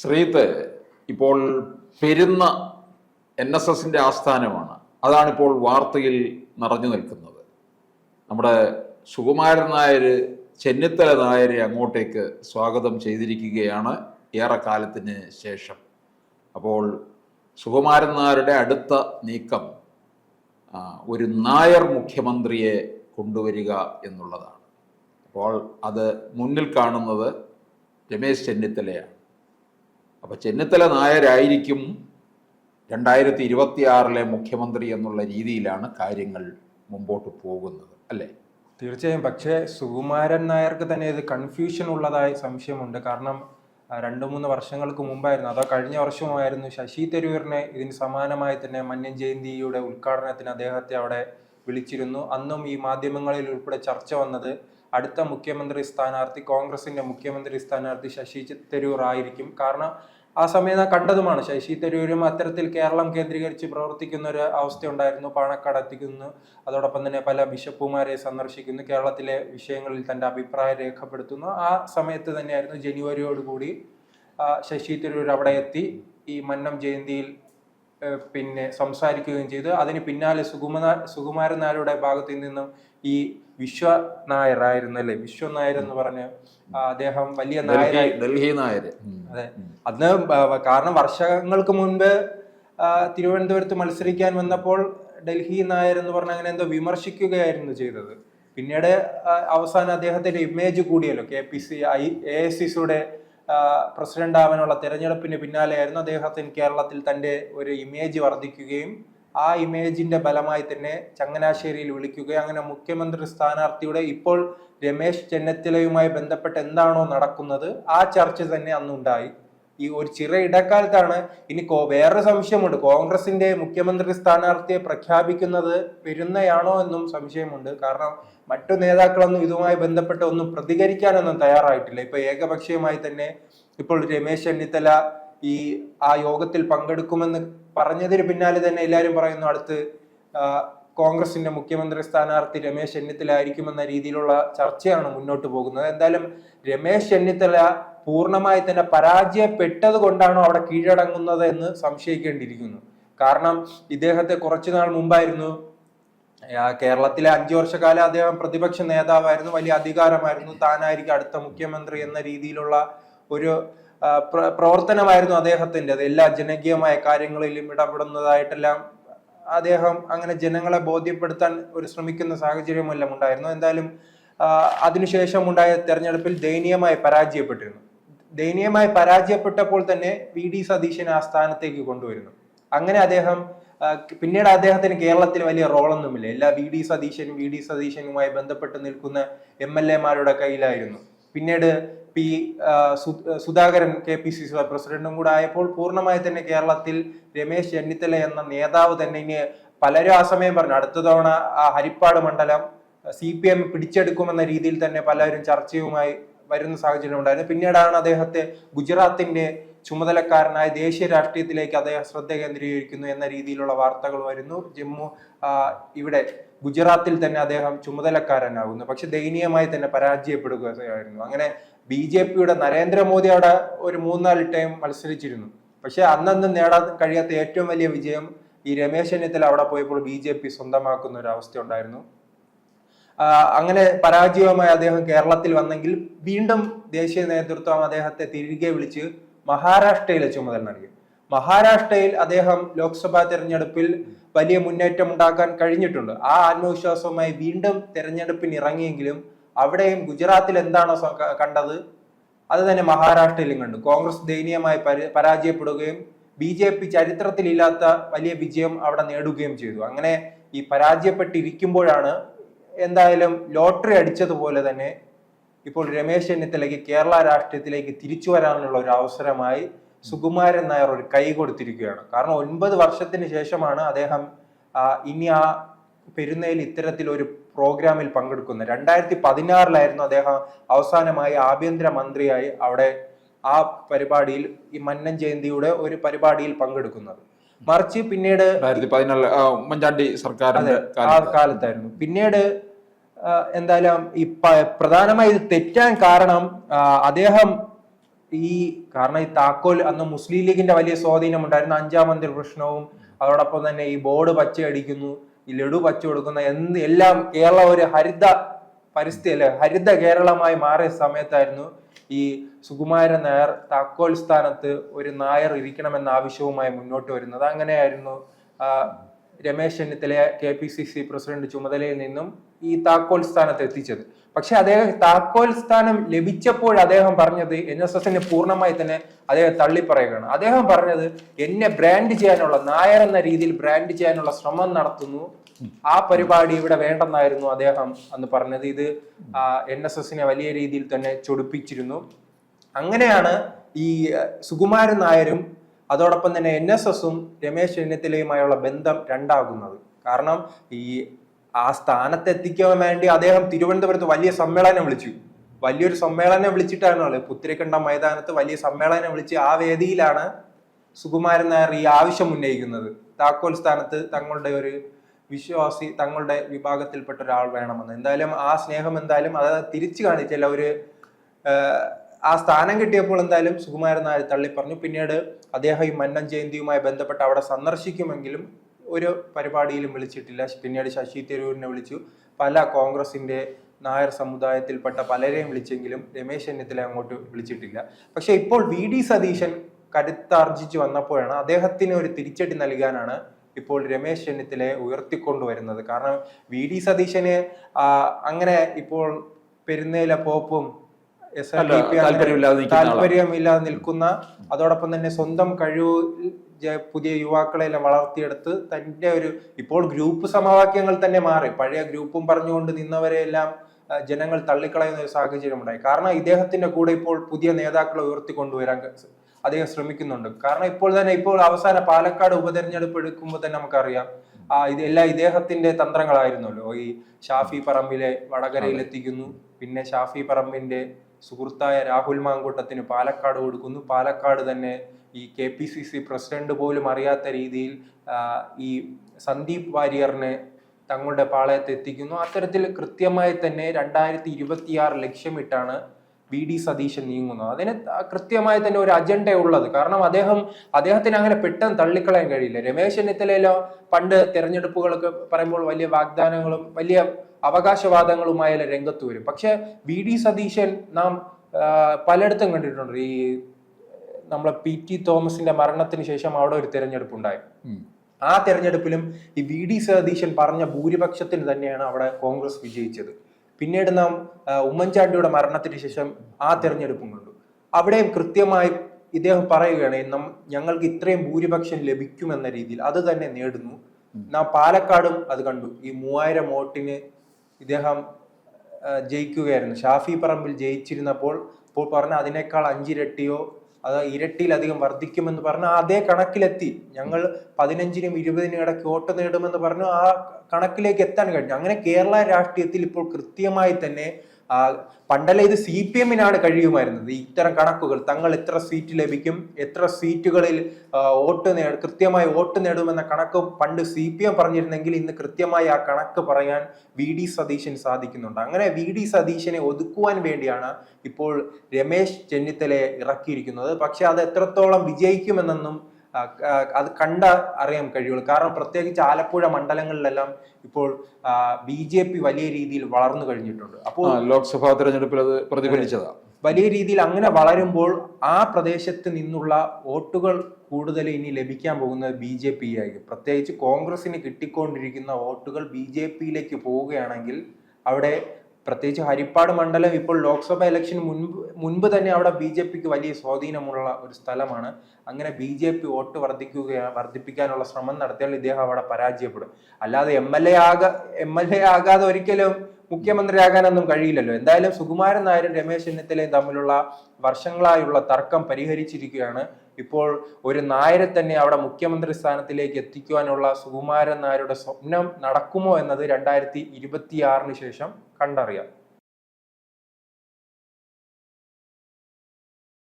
ശ്രീത്ത് ഇപ്പോൾ Perunna N S എസിന്റെ ആസ്ഥാനമാണ്. അതാണിപ്പോൾ വാർത്തയിൽ നിറഞ്ഞു നിൽക്കുന്നത്. നമ്മുടെ സുകുമാരൻ നായർ ചെന്നിത്തല നായരെ അങ്ങോട്ടേക്ക് സ്വാഗതം ചെയ്തിരിക്കുകയാണ് ഏറെക്കാലത്തിന് ശേഷം. അപ്പോൾ സുകുമാരൻ നായരുടെ അടുത്ത നീക്കം ഒരു നായർ മുഖ്യമന്ത്രിയെ കൊണ്ടുവരിക എന്നുള്ളതാണ്. അപ്പോൾ അത് മുന്നിൽ കാണുന്നത് രമേശ് ചെന്നിത്തലയാണ്. അപ്പോൾ ചെന്നിത്തല നായരായിരിക്കും രണ്ടായിരത്തി ഇരുപത്തിയാറിലെ മുഖ്യമന്ത്രി എന്നുള്ള രീതിയിലാണ് കാര്യങ്ങൾ മുമ്പോട്ട് പോകുന്നത് അല്ലേ? തീർച്ചയായും. പക്ഷേ സുകുമാരൻ നായർക്ക് തന്നെ ഇത് കൺഫ്യൂഷൻ ഉള്ളതായി സംശയമുണ്ട്. കാരണം രണ്ടു മൂന്ന് വർഷങ്ങൾക്ക് മുമ്പായിരുന്നു. അതോ കഴിഞ്ഞ വർഷമായിരുന്നു ശശി തരൂരിനെ ഇതിന് സമാനമായി തന്നെ മന്യൻ ജയന്തിയുടെ ഉദ്ഘാടനത്തിന് അദ്ദേഹത്തെ അവിടെ വിളിച്ചിരുന്നു. അന്നും ഈ മാധ്യമങ്ങളിൽ ഉൾപ്പെടെ ചർച്ച വന്നത് അടുത്ത മുഖ്യമന്ത്രി സ്ഥാനാർത്ഥി കോൺഗ്രസിന്റെ മുഖ്യമന്ത്രി സ്ഥാനാർത്ഥി ശശി തരൂർ ആയിരിക്കും. കാരണം ആ സമയം കണ്ടതുമാണ്. ശശി തരൂരും അത്തരത്തിൽ കേരളം കേന്ദ്രീകരിച്ച് പ്രവർത്തിക്കുന്ന ഒരു അവസ്ഥ ഉണ്ടായിരുന്നു പാണക്കാട് എത്തിക്കുന്നു. അതോടൊപ്പം തന്നെ പല ബിഷപ്പുമാരെ സന്ദർശിക്കുന്നു. കേരളത്തിലെ വിഷയങ്ങളിൽ തന്റെ അഭിപ്രായം രേഖപ്പെടുത്തുന്നു. ആ സമയത്ത് തന്നെയായിരുന്നു ജനുവരിയോടുകൂടി ശശി തരൂർ അവിടെ എത്തി. ഈ മന്നം ജയന്തിയിൽ പിന്നെ സംസാരിക്കുകയും ചെയ്തു. അതിന് പിന്നാലെ സുകുമാര സുകുമാരൻ നായരുടെ ഭാഗത്തു നിന്നും ഈ വിശ്വ നായർ ആയിരുന്നു അല്ലെ വിശ്വ നായർ എന്ന് പറഞ്ഞ് അദ്ദേഹം വലിയ നായരായി. ഡൽഹി നായർ അതെ. അന്ന് കാരണം വർഷങ്ങൾക്ക് മുൻപ് തിരുവനന്തപുരത്ത് മത്സരിക്കാൻ വന്നപ്പോൾ ഡൽഹി നായർ എന്ന് പറഞ്ഞ അങ്ങനെ എന്തോ വിമർശിക്കുകയായിരുന്നു ചെയ്തത്. പിന്നീട് അവസാനം അദ്ദേഹത്തിന്റെ image കൂടിയല്ലോ. K P C I A S C സിയുടെ പ്രസിഡന്റ് ആവാനുള്ള തെരഞ്ഞെടുപ്പിന് പിന്നാലെയായിരുന്നു അദ്ദേഹത്തിന് കേരളത്തിൽ തന്റെ ഒരു ഇമേജ് വർദ്ധിക്കുകയും ആ ഇമേജിന്റെ ഫലമായി തന്നെ ചങ്ങനാശ്ശേരിയിൽ വിളിക്കുകയും അങ്ങനെ മുഖ്യമന്ത്രി സ്ഥാനാർത്ഥിയുടെ ഇപ്പോൾ രമേശ് ചെന്നിത്തലയുമായി ബന്ധപ്പെട്ട് എന്താണോ നടക്കുന്നത് ആ ചർച്ച തന്നെ അന്നുണ്ടായി. ഈ ഒരു ചിറ ഇടക്കാലത്താണ് ഇനി കോ വേറെ സംശയമുണ്ട്. കോൺഗ്രസിന്റെ മുഖ്യമന്ത്രി സ്ഥാനാർത്ഥിയെ പ്രഖ്യാപിക്കുന്നത് വരുന്നയാണോ എന്നും സംശയമുണ്ട്. കാരണം മറ്റു നേതാക്കളൊന്നും ഇതുമായി ബന്ധപ്പെട്ട് ഒന്നും പ്രതികരിക്കാനൊന്നും തയ്യാറായിട്ടില്ല. ഇപ്പൊ ഏകപക്ഷീയമായി തന്നെ ഇപ്പോൾ രമേശ് ചെന്നിത്തല ഈ ആ യോഗത്തിൽ പങ്കെടുക്കുമെന്ന് പറഞ്ഞതിന് പിന്നാലെ തന്നെ എല്ലാവരും പറയുന്നു അടുത്ത് കോൺഗ്രസിന്റെ മുഖ്യമന്ത്രി സ്ഥാനാർത്ഥി രമേശ് ചെന്നിത്തല ആയിരിക്കുമെന്ന രീതിയിലുള്ള ചർച്ചയാണ് മുന്നോട്ട് പോകുന്നത്. എന്തായാലും രമേശ് ചെന്നിത്തല പൂർണമായി തന്നെ പരാജയപ്പെട്ടത് കൊണ്ടാണോ അവിടെ കീഴടങ്ങുന്നത് എന്ന് സംശയിക്കേണ്ടിയിരിക്കുന്നു. കാരണം ഇദ്ദേഹത്തെ കുറച്ചുനാൾ മുമ്പായിരുന്നു കേരളത്തിലെ അഞ്ചു വർഷക്കാലം അദ്ദേഹം പ്രതിപക്ഷ നേതാവായിരുന്നു വലിയ അധികാരമായിരുന്നു താനായിരിക്കും അടുത്ത മുഖ്യമന്ത്രി എന്ന രീതിയിലുള്ള ഒരു പ്രവർത്തനമായിരുന്നു അദ്ദേഹത്തിന്റെത് എല്ലാ ജനകീയമായ കാര്യങ്ങളിലും ഇടപെടുന്നതായിട്ടെല്ലാം അദ്ദേഹം അങ്ങനെ ജനങ്ങളെ ബോധ്യപ്പെടുത്താൻ ഒരു ശ്രമിക്കുന്ന സാഹചര്യമെല്ലാം ഉണ്ടായിരുന്നു. എന്തായാലും അതിനുശേഷം ഉണ്ടായ തെരഞ്ഞെടുപ്പിൽ ദയനീയമായി പരാജയപ്പെട്ടിരുന്നു. ദയനീയമായി പരാജയപ്പെട്ടപ്പോൾ തന്നെ വി ഡി സതീശനെ ആ സ്ഥാനത്തേക്ക് കൊണ്ടുവരുന്നു. അങ്ങനെ അദ്ദേഹം പിന്നീട് അദ്ദേഹത്തിന് കേരളത്തിൽ വലിയ റോളൊന്നുമില്ല. എല്ലാ വി ഡി സതീശനും വി ഡി സതീശനുമായി ബന്ധപ്പെട്ട് നിൽക്കുന്ന എം എൽ എമാരുടെ കയ്യിലായിരുന്നു. പിന്നീട് P Sudhakaran K P C C പ്രസിഡന്റും കൂടെ ആയപ്പോൾ പൂർണമായി തന്നെ കേരളത്തിൽ രമേശ് ചെന്നിത്തല എന്ന നേതാവ് തന്നെ ഇനി പലരും ആ സമയം പറഞ്ഞു. അടുത്ത തവണ ആ ഹരിപ്പാട് മണ്ഡലം സി പി എം പിടിച്ചെടുക്കുമെന്ന രീതിയിൽ തന്നെ പലരും ചർച്ചയുമായി വരുന്ന സാഹചര്യം ഉണ്ടായിരുന്നു. പിന്നീടാണ് അദ്ദേഹത്തെ ഗുജറാത്തിന്റെ ചുമതലക്കാരനായ ദേശീയ രാഷ്ട്രീയത്തിലേക്ക് അദ്ദേഹം ശ്രദ്ധ കേന്ദ്രീകരിക്കുന്നു എന്ന രീതിയിലുള്ള വാർത്തകൾ വരുന്നു. ജമ്മു ഇവിടെ ഗുജറാത്തിൽ തന്നെ അദ്ദേഹം ചുമതലക്കാരനാകുന്നു. പക്ഷെ ദയനീയമായി തന്നെ പരാജയപ്പെടുകയായിരുന്നു. അങ്ങനെ ബി ജെ പിയുടെ നരേന്ദ്രമോദി അവിടെ ഒരു മൂന്നാൽ ടൈം മത്സരിച്ചിരുന്നു. പക്ഷെ അന്നന്ന് നേടാൻ കഴിയാത്ത ഏറ്റവും വലിയ വിജയം ഈ രമേശ് ചെന്നിത്തല അവിടെ പോയപ്പോൾ ബി ജെ പി സ്വന്തമാക്കുന്ന ഒരു അവസ്ഥ ഉണ്ടായിരുന്നു. അങ്ങനെ പരാജയവുമായി അദ്ദേഹം കേരളത്തിൽ വന്നെങ്കിൽ വീണ്ടും ദേശീയ നേതൃത്വം അദ്ദേഹത്തെ തിരികെ വിളിച്ച് മഹാരാഷ്ട്രയിലെ ചുമതല നൽകി. മഹാരാഷ്ട്രയിൽ അദ്ദേഹം ലോക്സഭാ തെരഞ്ഞെടുപ്പിൽ വലിയ മുന്നേറ്റം ഉണ്ടാക്കാൻ കഴിഞ്ഞിട്ടുണ്ട്. ആ ആത്മവിശ്വാസവുമായി വീണ്ടും തെരഞ്ഞെടുപ്പിന് ഇറങ്ങിയെങ്കിലും അവിടെയും ഗുജറാത്തിൽ എന്താണോ കണ്ടത്? അത് തന്നെ മഹാരാഷ്ട്രയിലും കണ്ടു. കോൺഗ്രസ് ദയനീയമായി പരാജയപ്പെടുകയും ബി ജെ പി ചരിത്രത്തിലില്ലാത്ത വലിയ വിജയം അവിടെ നേടുകയും ചെയ്തു. അങ്ങനെ ഈ പരാജയപ്പെട്ടിരിക്കുമ്പോഴാണ് എന്തായാലും ലോട്ടറി അടിച്ചതുപോലെ തന്നെ ഇപ്പോൾ രമേശ് ചെന്നിത്തലയ്ക്ക് കേരള രാഷ്ട്രീയത്തിലേക്ക് തിരിച്ചു വരാനുള്ള ഒരു അവസരമായി സുകുമാരൻ നായർ ഒരു കൈ കൊടുത്തിരിക്കുകയാണ്. കാരണം ഒൻപത് വർഷത്തിന് ശേഷമാണ് അദ്ദേഹം ഇനി ആ പെരുന്നയിൽ ഇത്തരത്തിൽ ഒരു പ്രോഗ്രാമിൽ പങ്കെടുക്കുന്നത് രണ്ടായിരത്തി പതിനാറിലായിരുന്നു അദ്ദേഹം അവസാനമായി ആഭ്യന്തര മന്ത്രിയായി അവിടെ ആ പരിപാടിയിൽ ഈ മന്നൻ ജയന്തിയുടെ ഒരു പരിപാടിയിൽ പങ്കെടുക്കുന്നത്. മറിച്ച് പിന്നീട് ഉമ്മൻചാണ്ടി സർക്കാർ ആ കാലത്തായിരുന്നു. പിന്നീട് എന്തായാലും ഈ പ്രധാനമായി ഇത് തെറ്റാൻ കാരണം അദ്ദേഹം ഈ കാരണം ഈ താക്കോൽ അന്ന് മുസ്ലിം ലീഗിന്റെ വലിയ സ്വാധീനം ഉണ്ടായിരുന്നു അഞ്ചാം മന്ത്രി പ്രശ്നവും അതോടൊപ്പം തന്നെ ഈ ബോർഡ് പച്ചയടിക്കുന്നു. ഈ ലഡു വച്ചു കൊടുക്കുന്ന എന്ത് എല്ലാം കേരള ഒരു ഹരിത പരിസ്ഥിതി അല്ലെ? ഹരിത കേരളമായി മാറിയ സമയത്തായിരുന്നു ഈ സുകുമാരൻ നായർ താക്കോൽ സ്ഥാനത്ത് ഒരു നായർ ഇരിക്കണമെന്ന ആവശ്യവുമായി മുന്നോട്ട് വരുന്നത്. അങ്ങനെയായിരുന്നു Ramesh ചെന്നിത്തലയെ K P C C president ചുമതലയിൽ നിന്നും ഈ താക്കോൽ സ്ഥാനത്ത് എത്തിച്ചത്. പക്ഷെ അദ്ദേഹം താക്കോൽ സ്ഥാനം ലഭിച്ചപ്പോൾ അദ്ദേഹം പറഞ്ഞത് എൻ എസ് എസിനെ പൂർണമായി തന്നെ അദ്ദേഹം തള്ളിപ്പറയുകയാണ്. അദ്ദേഹം പറഞ്ഞത് എന്നെ ബ്രാൻഡ് ചെയ്യാനുള്ള നായർ എന്ന രീതിയിൽ ബ്രാൻഡ് ചെയ്യാനുള്ള ശ്രമം നടത്തുന്നു. ആ പരിപാടി ഇവിടെ വേണ്ടെന്നായിരുന്നു അദ്ദേഹം അന്ന് പറഞ്ഞത്. ഇത് എൻ എസ് എസിനെ വലിയ രീതിയിൽ തന്നെ ചൊടിപ്പിച്ചിരുന്നു. അങ്ങനെയാണ് ഈ സുകുമാരൻ നായരും അതോടൊപ്പം തന്നെ എൻ എസ് എസും രമേശ് ചെന്നിത്തലയുമായുള്ള ബന്ധം രണ്ടാകുന്നത്. കാരണം ഈ ആ സ്ഥാനത്തെത്തിക്കാൻ വേണ്ടി അദ്ദേഹം തിരുവനന്തപുരത്ത് വലിയ സമ്മേളനം വിളിച്ചു. വലിയൊരു സമ്മേളനം വിളിച്ചിട്ടാണ് പുത്തിരിക്കണ്ട മൈതാനത്ത് വലിയ സമ്മേളനം വിളിച്ച് ആ വേദിയിലാണ് സുകുമാരൻ നായർ ഈ ആവശ്യം ഉന്നയിക്കുന്നത്. താക്കോൽ സ്ഥാനത്ത് തങ്ങളുടെ ഒരു വിശ്വാസി തങ്ങളുടെ വിഭാഗത്തിൽപ്പെട്ട ഒരാൾ വേണമെന്ന്. എന്തായാലും ആ സ്നേഹം എന്തായാലും അത് തിരിച്ചു കാണിച്ചല്ല. ഒരു ആ സ്ഥാനം കിട്ടിയപ്പോൾ എന്തായാലും സുകുമാരൻ നായർ തള്ളി പറഞ്ഞു പിന്നീട് അദ്ദേഹം ഈ മന്നം ജയന്തിയുമായി ബന്ധപ്പെട്ട് അവിടെ സന്ദർശിക്കുമെങ്കിലും ഒരു പരിപാടിയിലും വിളിച്ചിട്ടില്ല. പിന്നീട് ശശി തരൂരിനെ വിളിച്ചു. പല കോൺഗ്രസിന്റെ നായർ സമുദായത്തിൽപ്പെട്ട പലരെയും വിളിച്ചെങ്കിലും രമേശ് ചെന്നിത്തല അങ്ങോട്ട് വിളിച്ചിട്ടില്ല. പക്ഷേ ഇപ്പോൾ വി ഡി സതീശൻ കരുത്താർജിച്ചു വന്നപ്പോഴാണ് അദ്ദേഹത്തിന് ഒരു തിരിച്ചടി നൽകാനാണ് ഇപ്പോൾ രമേശ് ചെന്നിത്തലയെ ഉയർത്തിക്കൊണ്ടുവരുന്നത്. കാരണം വി ഡി സതീശന് അങ്ങനെ ഇപ്പോൾ പെരുന്നേല പോപ്പും എസ് ആർ അല്ല, ഡി പി താല്പര്യമില്ലാതെ നിൽക്കുന്ന അതോടൊപ്പം തന്നെ സ്വന്തം കഴിവ് പുതിയ യുവാക്കളെല്ലാം വളർത്തിയെടുത്ത് തന്റെ ഒരു ഇപ്പോൾ ഗ്രൂപ്പ് സമവാക്യങ്ങൾ തന്നെ മാറി. പഴയ ഗ്രൂപ്പും പറഞ്ഞുകൊണ്ട് നിന്നവരെ എല്ലാം ജനങ്ങൾ തള്ളിക്കളയുന്ന ഒരു സാഹചര്യം ഉണ്ടായി കാരണം ഇദ്ദേഹത്തിന്റെ കൂടെ ഇപ്പോൾ പുതിയ നേതാക്കളെ ഉയർത്തിക്കൊണ്ടുവരാൻ അദ്ദേഹം ശ്രമിക്കുന്നുണ്ട്. കാരണം ഇപ്പോൾ തന്നെ ഇപ്പോൾ അവസാന പാലക്കാട് ഉപതെരഞ്ഞെടുപ്പ് എടുക്കുമ്പോൾ തന്നെ നമുക്കറിയാം ആ ഇത് എല്ലാ ഇദ്ദേഹത്തിന്റെ തന്ത്രങ്ങളായിരുന്നല്ലോ. ഈ ഷാഫി പറമ്പിലെ വടകരയിൽ എത്തിക്കുന്നു പിന്നെ ഷാഫി പറമ്പിന്റെ സുഹൃത്തായ രാഹുൽ മാങ്കൂട്ടത്തിന് പാലക്കാട് കൊടുക്കുന്നു. പാലക്കാട് തന്നെ ഈ K P C C president പോലും അറിയാത്ത രീതിയിൽ ഈ സന്ദീപ് വാര്യറിനെ തങ്ങളുടെ പാളയത്ത് എത്തിക്കുന്നു. അത്തരത്തിൽ കൃത്യമായി തന്നെ രണ്ടായിരത്തി ഇരുപത്തിയാറ് ലക്ഷ്യമിട്ടാണ് വി ഡി സതീശൻ നീങ്ങുന്നു. അതിന് കൃത്യമായി തന്നെ ഒരു അജണ്ട ഉള്ളത്. കാരണം അദ്ദേഹം അദ്ദേഹത്തിന് അങ്ങനെ പെട്ടെന്ന് തള്ളിക്കളയാൻ കഴിയില്ല. രമേശ് ചെന്നിത്തലയിലോ പണ്ട് തിരഞ്ഞെടുപ്പുകളൊക്കെ പറയുമ്പോൾ വലിയ വാഗ്ദാനങ്ങളും വലിയ അവകാശവാദങ്ങളുമായാലും രംഗത്ത് വരും. പക്ഷെ വി ഡി സതീശൻ നാം പലയിടത്തും കണ്ടിട്ടുണ്ട്. ഈ നമ്മളെ പി ടി തോമസിന്റെ മരണത്തിന് ശേഷം അവിടെ ഒരു തിരഞ്ഞെടുപ്പ് ഉണ്ടായി ആ തെരഞ്ഞെടുപ്പിലും ഈ വി ഡി സതീശൻ പറഞ്ഞ ഭൂരിപക്ഷത്തിന് തന്നെയാണ് അവിടെ കോൺഗ്രസ് വിജയിച്ചത്. പിന്നീട് നാം ഉമ്മൻചാണ്ടിയുടെ മരണത്തിന് ശേഷം ആ തെരഞ്ഞെടുപ്പും കണ്ടു. അവിടെയും കൃത്യമായി ഇദ്ദേഹം പറയുകയാണ് നം- ഞങ്ങൾക്ക് ഇത്രയും ഭൂരിപക്ഷം ലഭിക്കുമെന്ന രീതിയിൽ അത് തന്നെ നേടുന്നു. നാം പാലക്കാടും അത് കണ്ടു. ഈ മൂവായിരം വോട്ടിന് ഇദ്ദേഹം ജയിക്കുകയായിരുന്നു. ഷാഫി പറമ്പിൽ ജയിച്ചിരുന്നപ്പോൾ ഇപ്പോൾ പറഞ്ഞ അതിനേക്കാൾ അഞ്ചിരട്ടിയോ അത് ഇരട്ടിയിലധികം വർദ്ധിക്കുമെന്ന് പറഞ്ഞ അതേ കണക്കിലെത്തി. ഞങ്ങൾ പതിനഞ്ചിനും ഇരുപതിനും ഇടയ്ക്ക് വോട്ട് നേടുമെന്ന് പറഞ്ഞു ആ കണക്കിലേക്ക് എത്താൻ കഴിഞ്ഞു. അങ്ങനെ കേരള രാഷ്ട്രീയത്തിൽ ഇപ്പോൾ കൃത്യമായി തന്നെ പണ്ടല്ല ഇത് സി പി എമ്മിനാണ് കഴിയുമായിരുന്നത്? ഇത്തരം കണക്കുകൾ തങ്ങൾ എത്ര സീറ്റ് ലഭിക്കും എത്ര സീറ്റുകളിൽ വോട്ട് നേ കൃത്യമായി വോട്ട് നേടുമെന്ന കണക്ക് പണ്ട് സി പി എം പറഞ്ഞിരുന്നെങ്കിൽ ഇന്ന് കൃത്യമായി ആ കണക്ക് പറയാൻ വി ഡി സതീശൻ സാധിക്കുന്നുണ്ട്. അങ്ങനെ വി ഡി സതീശനെ ഒതുക്കുവാൻ വേണ്ടിയാണ് ഇപ്പോൾ രമേശ് ചെന്നിത്തലയെ ഇറക്കിയിരിക്കുന്നത്. പക്ഷെ അത് എത്രത്തോളം വിജയിക്കുമെന്നൊന്നും അത് കണ്ട അറിയാൻ കഴിയുള്ളൂ. കാരണം പ്രത്യേകിച്ച് ആലപ്പുഴ മണ്ഡലങ്ങളിലെല്ലാം ഇപ്പോൾ ബി ജെ പി വലിയ രീതിയിൽ വളർന്നു കഴിഞ്ഞിട്ടുണ്ട്. അപ്പോൾ ലോക്സഭാ തെരഞ്ഞെടുപ്പിൽ അത് പ്രതിഫലിച്ചതാ. വലിയ രീതിയിൽ അങ്ങനെ വളരുമ്പോൾ ആ പ്രദേശത്ത് നിന്നുള്ള വോട്ടുകൾ കൂടുതൽ ഇനി ലഭിക്കാൻ പോകുന്നത് ബി ജെ പി ആയിരിക്കും പ്രത്യേകിച്ച് കോൺഗ്രസിന് കിട്ടിക്കൊണ്ടിരിക്കുന്ന വോട്ടുകൾ ബി ജെ പിയിലേക്ക് പോവുകയാണെങ്കിൽ അവിടെ പ്രത്യേകിച്ച് ഹരിപ്പാട് മണ്ഡലം ഇപ്പോൾ ലോക്സഭ ഇലക്ഷൻ മുൻപ് മുൻപ് തന്നെ അവിടെ ബി ജെ പിക്ക് വലിയ സ്വാധീനമുള്ള ഒരു സ്ഥലമാണ്. അങ്ങനെ ബി ജെ പി വോട്ട് വർദ്ധിക്കുക വർദ്ധിപ്പിക്കാനുള്ള ശ്രമം നടത്തിയാൽ ഇദ്ദേഹം അവിടെ പരാജയപ്പെടും. അല്ലാതെ എം എൽ എ ആകാ എം എൽ എ ആകാതെ ഒരിക്കലും മുഖ്യമന്ത്രിയാകാനൊന്നും കഴിയില്ലല്ലോ. എന്തായാലും സുകുമാരൻ നായരും രമേശ് ചെന്നിത്തലയും തമ്മിലുള്ള വർഷങ്ങളായുള്ള തർക്കം പരിഹരിച്ചിരിക്കുകയാണ്. ഇപ്പോൾ ഒരു നായരെ തന്നെ അവിടെ മുഖ്യമന്ത്രി സ്ഥാനത്തിലേക്ക് എത്തിക്കുവാനുള്ള സുകുമാരൻ നായരുടെ സ്വപ്നം നടക്കുമോ എന്നത് രണ്ടായിരത്തി ഇരുപത്തിയാറിന് ശേഷം കണ്ടറിയാം.